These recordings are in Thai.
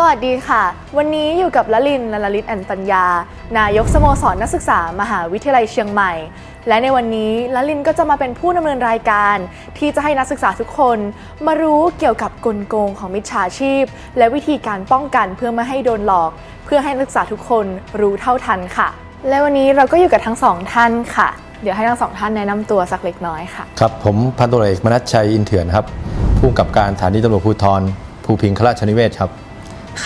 สวัสดีค่ะ วันนี้อยู่กับละลินลลลิตอันปัญญา นายกสโมสรนักศึกษามหาวิทยาลัยเชียงใหม่ และในวันนี้ละลินก็จะมาเป็นผู้ดำเนินรายการ ที่จะให้นักศึกษาทุกคน มารู้เกี่ยวกับกลโกงของมิจฉาชีพ และวิธีการป้องกันเพื่อไม่ให้โดนหลอก เพื่อให้นักศึกษาทุกคนรู้เท่าทันค่ะ และวันนี้เราก็อยู่กับทั้งสองท่านค่ะ เดี๋ยวให้ทั้งสองท่านแนะนำตัวสักเล็กน้อยค่ะ ครับผมพันตำรวจเอกมนัชชัยอินเถื่อนครับผู้กำกับการสถานีตำรวจภูธรภูพิงคราชนิเวศครับ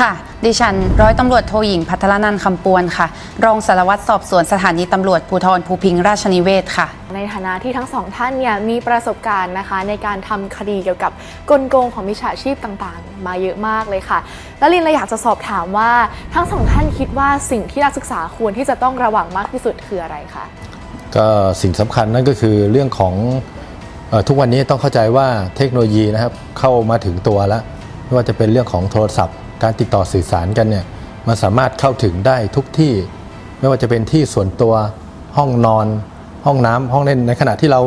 ค่ะ ดิฉันร้อยตำรวจโทหญิงพัทรนันท์คำปวนค่ะ รองสารวัตรสอบสวนสถานีตำรวจภูธรภูพิงค์ราชนิเวศค่ะ ในฐานะที่ทั้งสองท่านเนี่ยมีประสบการณ์นะคะ ในการทำคดีเกี่ยวกับกลโกงของมิจฉาชีพต่างๆ มาเยอะมากเลยค่ะ แล้วลินเลยอยากจะสอบถามว่าทั้งสองท่านคิดว่าสิ่งที่นักศึกษาควรที่จะต้องระวังมากที่สุดคืออะไรคะก็สิ่งสำคัญนั่นก็คือเรื่องของเออทุกวันนี้ต้องเข้าใจว่าเทคโนโลยีนะครับเข้ามาถึงตัวแล้วไม่ว่าจะเป็นเรื่องของโทรศัพท์ การติดต่อสื่อสารกันเนี่ยมันสามารถเข้าถึงได้ทุกที่ ไม่ว่าจะเป็นที่ส่วนตัวห้องนอน ห้องน้ำห้องเล่นในขณะที่เรา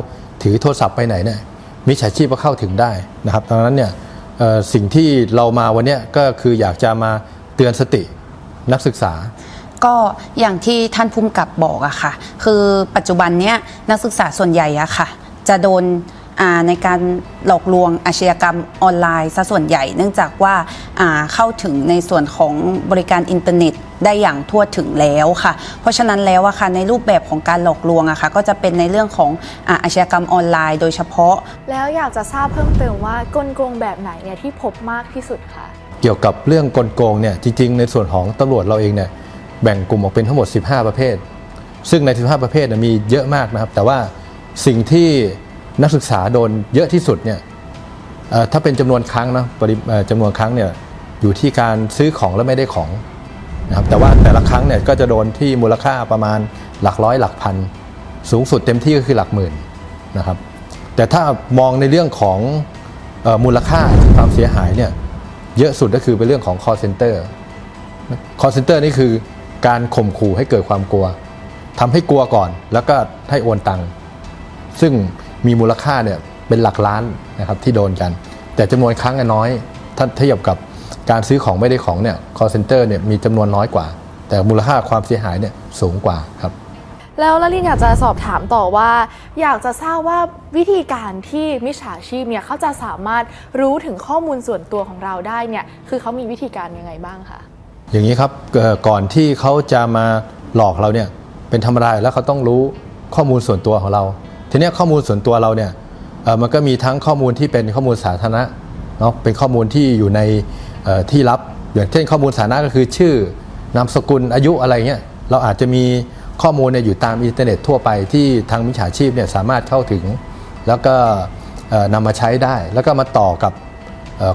ถือโทรศัพท์ไปไหนเนี่ยมิจฉาชีพก็เข้าถึงได้นะครับดังนั้นเนี่ยสิ่งที่เรามาวันนี้ก็คืออยากจะมาเตือนสตินักศึกษา ก็อย่างที่ท่านภูมิกับบอกอะค่ะ คือปัจจุบันเนี้ยนักศึกษาส่วนใหญ่อะค่ะ จะโดน ในการหลอกลวงอาชญากรรมออนไลน์ซะส่วนใหญ่ เนื่องจากว่าอ่าเข้าถึงในส่วนของบริการอินเทอร์เน็ตได้อย่างทั่วถึงแล้วค่ะ เพราะฉะนั้นแล้วอะค่ะในรูปแบบของการหลอกลวงอะค่ะก็จะเป็นในเรื่องของอาอาชญากรรมออนไลน์โดยเฉพาะ แล้วอยากจะทราบเพิ่มเติมว่ากลโกงแบบไหนเนี่ยที่พบมากที่สุดคะเกี่ยวกับเรื่องกลโกงเนี่ยจริง ๆ ในส่วนของตำรวจเราเองเนี่ยแบ่งกลุ่มออกเป็นทั้งหมด 15 ประเภท ซึ่งใน 15 ประเภทเนยมีเยอะมากนะครับ แต่ว่าสิ่งที่ นักศึกษาโดนเยอะที่สุดเนี่ยถ้าเป็นจำนวนครั้งนะปริเอ่อจำนวนครั้งเนี่ยอยู่ที่การซื้อของแล้วไม่ได้ของนะครับแต่ว่าแต่ละครั้งเนี่ยก็จะโดนที่มูลค่าประมาณหลักร้อยหลักพัน สูงสุดเต็มที่ก็คือหลักหมื่นนะครับแต่ถ้ามองในเรื่องของออมูลค่าความเสียหายเนี่ยเยอะสุดก็คือเป็นเรื่องของ call center call center นี่คือการข่มขู่ให้เกิดความกลัวทำให้กลัวก่อนแล้วก็ให้โอนตังค์ซึ่ง มีมูลค่าเนี่ยเป็นหลักล้านนะครับที่โดนกัน แต่จำนวนครั้งน้อยถ้าเทียบกับการซื้อของไม่ได้ของเนี่ย call center เนี่ยมีจำนวนน้อยกว่า แต่มูลค่าความเสียหายเนี่ยสูงกว่าครับแล้วละลินอยากจะสอบถามต่อว่า อยากจะทราบว่าวิธีการที่มิจฉาชีพเนี่ยเขาจะสามารถรู้ถึงข้อมูลส่วนตัวของเราได้เนี่ยคือเขามีวิธีการยังไงบ้างคะอย่างนี้ครับเอ่อก่อนที่เขาจะมาหลอกเราเนี่ยเป็นธรรมดาอยู่แล้วเขาต้องรู้ข้อมูลส่วนตัวของเรา ทีนี้ข้อมูลส่วนตัวเราเนี่ยมันก็มีทั้งข้อมูลที่เป็นข้อมูลสาธารณะเนาะเป็นข้อมูลที่อยู่ในที่ลับอย่างเช่นข้อมูลสาธารณะก็คือชื่อนามสกุลอายุอะไรเงี้ยเราอาจจะมีข้อมูลเนี่ยอยู่ตามอินเทอร์เน็ตทั่วไปที่ทางมิจฉาชีพเนี่ยสามารถเข้าถึง แล้วก็นำมาใช้ได้ แล้วก็มาต่อกับ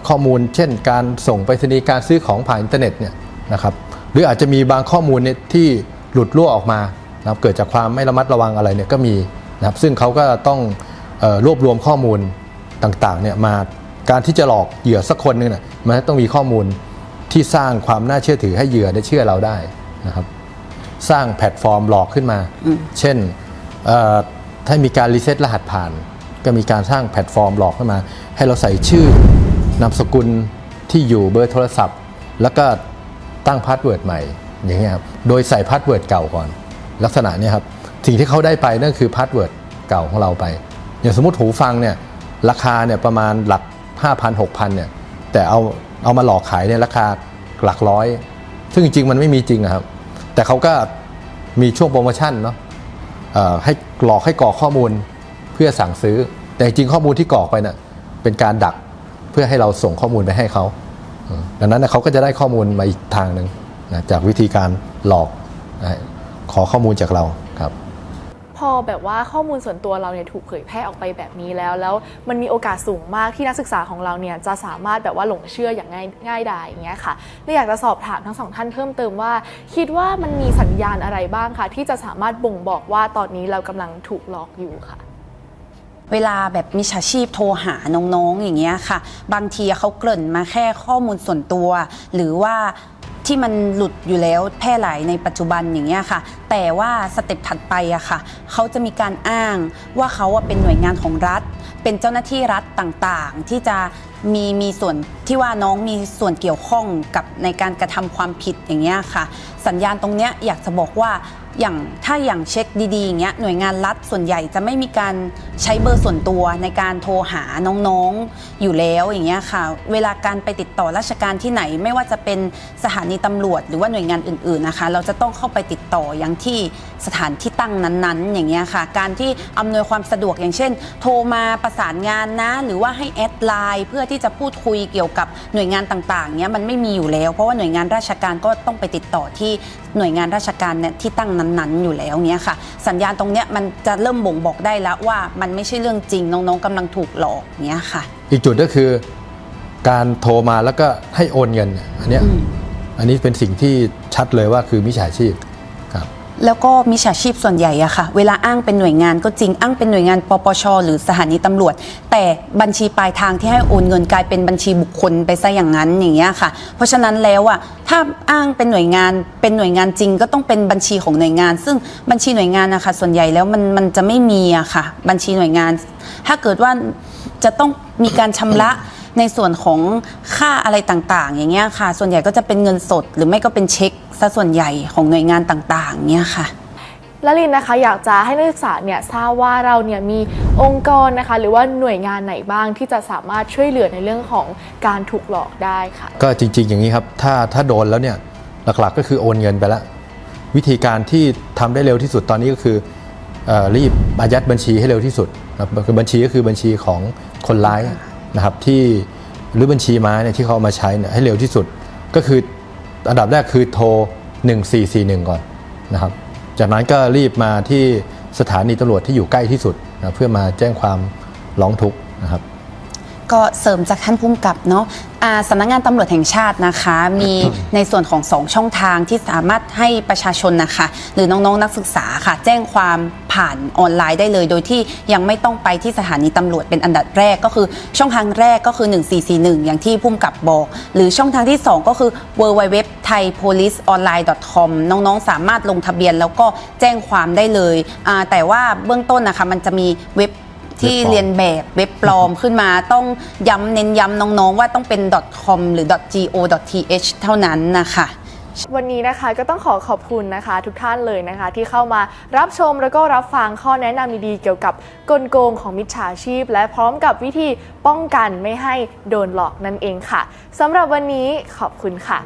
ข้อมูล เช่น การส่งไปรษณีย์การซื้อของผ่านอินเทอร์เน็ตเนี่ยนะครับหรืออาจจะมีบางข้อมูลเนี่ยที่หลุดรั่วออกมานะเกิดจากความไม่ระมัดระวังอะไรเนี่ยก็มี นะครับซึ่งเขาก็ต้องเออรวบรวมข้อมูลต่างๆเนี่ยมาการที่จะหลอกเหยื่อสักคนหนึงเนี่ยมันต้องมีข้อมูลที่สร้างความน่าเชื่อถือให้เหยื่อได้เชื่อเราได้นะครับ สร้างแพลตฟอร์มหลอกขึ้นมา เช่นเอ่อถ้ามีการรีเซ็ตรหัสผ่าน ก็มีการสร้างแพลตฟอร์มหลอกขึ้นมา ให้เราใส่ชื่อนามสกุลที่อยู่เบอร์โทรศัพท์ แล้วก็ตั้งพาสเวิร์ดใหม่อย่างเงี้ยครับโดยใส่พาสเวิร์ดเก่าก่อน ลักษณะเนี้ยครับ สิ่งที่เขาได้ไปนั่นคือพาสเวิร์ดเก่าของเราไป อย่างสมมติหูฟังเนี่ยราคาเนี่ยประมาณหลัก 5,000 6,000เนี่ยแต่เอาเอามาหลอกขายเนี่ยราคาหลักร้อย ซึ่งจริงๆมันไม่มีจริงอะครับ แต่เขาก็มีช่วงโปรโมชั่นเนาะให้หลอกให้กรอกข้อมูลเพื่อสั่งซื้อ แต่จริงข้อมูลที่กรอกไปเนี่ยเป็นการดักเพื่อให้เราส่งข้อมูลไปให้เขาดังนั้นนะเขาก็จะได้ข้อมูลมาอีกทางหนึ่งนะจากวิธีการหลอกขอข้อมูลจากเราครับ พอแบบว่าข้อมูลส่วนตัวเราเนี่ยถูกเผยแพร่ออกไปแบบนี้แล้ว แล้วมันมีโอกาสสูงมากที่นักศึกษาของเราเนี่ยจะสามารถแบบว่าหลงเชื่ออย่างง่ายง่ายดายอย่างเงี้ยค่ะเลยอยากจะสอบถามทั้งสองท่านเพิ่มเติมว่า คิดว่ามันมีสัญญาณอะไรบ้างคะที่จะสามารถบ่งบอกว่าตอนนี้เรากำลังถูกหลอกอยู่ค่ะเวลาแบบมิจฉาชีพโทรหาน้องๆอย่างเงี้ยค่ะ บางทีเขาเกริ่นมาแค่ข้อมูลส่วนตัว หรือว่า ที่มันหลุดอยู่แล้วแพร่หลายในปัจจุบันอย่างเงี้ยค่ะ แต่ว่าสเต็ปถัดไปอะค่ะเขาจะมีการอ้างว่าเขาอะเป็นหน่วยงานของรัฐ เป็นเจ้าหน้าที่รัฐต่างๆ ที่จะมีมีส่วนที่ว่าน้องมีส่วนเกี่ยวข้องกับในการกระทำความผิดอย่างเงี้ยค่ะ สัญญาณตรงเนี้ยอยากจะบอกว่า อย่างถ้าอย่างเช็คดีๆอย่างเงี้ยหน่วยงานรัฐส่วนใหญ่จะไม่มีการใช้เบอร์ส่วนตัวในการโทรหาน้องๆอยู่แล้วอย่างเงี้ยค่ะ เวลาการไปติดต่อราชการที่ไหน ไม่ว่าจะเป็นสถานีตำรวจ หรือว่าหน่วยงานอื่นๆนะคะ เราจะต้องเข้าไปติดต่ออย่างที่สถานที่ตั้งนั้นๆ อย่างเงี้ยค่ะ การที่อำนวยความสะดวกอย่างเช่น โทรมาประสานงานนะ หรือว่าให้แอดไลน์เพื่อที่จะพูดคุยเกี่ยวกับหน่วยงานต่างๆเนี้ยมันไม่มีอยู่แล้ว เพราะว่าหน่วยงานราชการก็ต้องไปติดต่อที่หน่วยงานราชการเนี่ยที่ตั้งนั้นๆ อยู่แล้วเนี้ยค่ะ สัญญาณตรงเนี้ยมันจะเริ่มบ่งบอกได้แล้วว่ามันไม่ใช่เรื่องจริงน้องๆกำลังถูกหลอกเนี้ยค่ะ อีกจุดก็คือการโทรมาแล้วก็ให้โอนเงินเนี่ยอันเนี้ยอันนี้เป็นสิ่งที่ชัดเลยว่าคือมิจฉาชีพครับ แล้วก็มิจฉาชีพส่วนใหญ่อะค่ะ เวลาอ้างเป็นหน่วยงานก็จริงอ้างเป็นหน่วยงานปปช หรือสถานีตำรวจ แต่บัญชีปลายทางที่ให้โอนเงินกลายเป็นบัญชีบุคคลไปซะอย่างนั้นอย่างเงี้ยค่ะ เพราะฉะนั้นแล้วอะถ้าอ้างเป็นหน่วยงานเป็นหน่วยงานจริง ก็ต้องเป็นบัญชีของหน่วยงาน ซึ่งบัญชีหน่วยงานนะคะส่วนใหญ่แล้วมันมันจะไม่มีอะค่ะ บัญชีหน่วยงาน ถ้าเกิดว่าจะต้องมีการชำระ ในส่วนของค่าอะไรต่างๆ อย่างเงี้ยค่ะ ส่วนใหญ่ก็จะเป็นเงินสด หรือไม่ก็เป็นเช็คซะส่วนใหญ่ของหน่วยงานต่างๆเงี้ยค่ะละลินนะคะอยากจะให้นักศึกษาเนี่ยทราบว่าเราเนี่ยมีองค์กรนะคะ หรือว่าหน่วยงานไหนบ้างที่จะสามารถช่วยเหลือในเรื่องของการถูกหลอกได้ค่ะ ก็จริง ๆ อย่างนี้ครับถ้าถ้าโดนแล้วเนี่ยหลักๆก็คือโอนเงินไปแล้ว วิธีการที่ทำได้เร็วที่สุดตอนนี้ก็คือเออรีบอายัดบัญชีให้เร็วที่สุดนะครับคือบัญชีก็คือบัญชีของคนร้าย นะครับที่หรือบัญชีม้าเนี่ยที่เขาเอามาใช้เนี่ยให้เร็วที่สุด ก็คืออันดับแรกคือโทร 1441 ก่อนนะครับจากนั้นก็รีบมาที่สถานีตำรวจที่อยู่ใกล้ที่สุดนะเพื่อมาแจ้งความร้องทุกข์นะครับ ก็เสริมจากท่านผู้กำกับเนาะอ่าสำนักงานตำรวจแห่งชาตินะคะ มีในส่วนของ 2 ช่องทางที่สามารถให้ประชาชนนะคะ หรือน้องๆนักศึกษาค่ะ แจ้งความผ่านออนไลน์ได้เลย โดยที่ยังไม่ต้องไปที่สถานีตำรวจเป็นอันดับแรกก็คือช่องทางแรกก็คือ 1441 อย่างที่ผู้กำกับบอก หรือช่องทางที่ 2 ก็คือ w w w t h a i p o l i c e o n l i n e c o m น้องๆ สามารถลงทะเบียนแล้วก็แจ้งความได้เลยอ่าแต่ว่าเบื้องต้นนะคะมันจะมีเว็บ ที่เว็บปลอมเรียนแบบเว็บปลอมขึ้นมาต้องย้ำเน้นย้ำน้องๆ ว่าต้องเป็น .com หรือ .go.th เท่านั้นนะคะวันนี้นะคะก็ต้องขอขอบคุณนะคะ ทุกท่านเลยนะคะ ที่เข้ามารับชมแล้วก็รับฟังข้อแนะนำดีๆเกี่ยวกับกลโกงของมิจฉาชีพ และพร้อมกับวิธีป้องกันไม่ให้โดนหลอกนั่นเองค่ะสำหรับวันนี้ขอบคุณค่ะ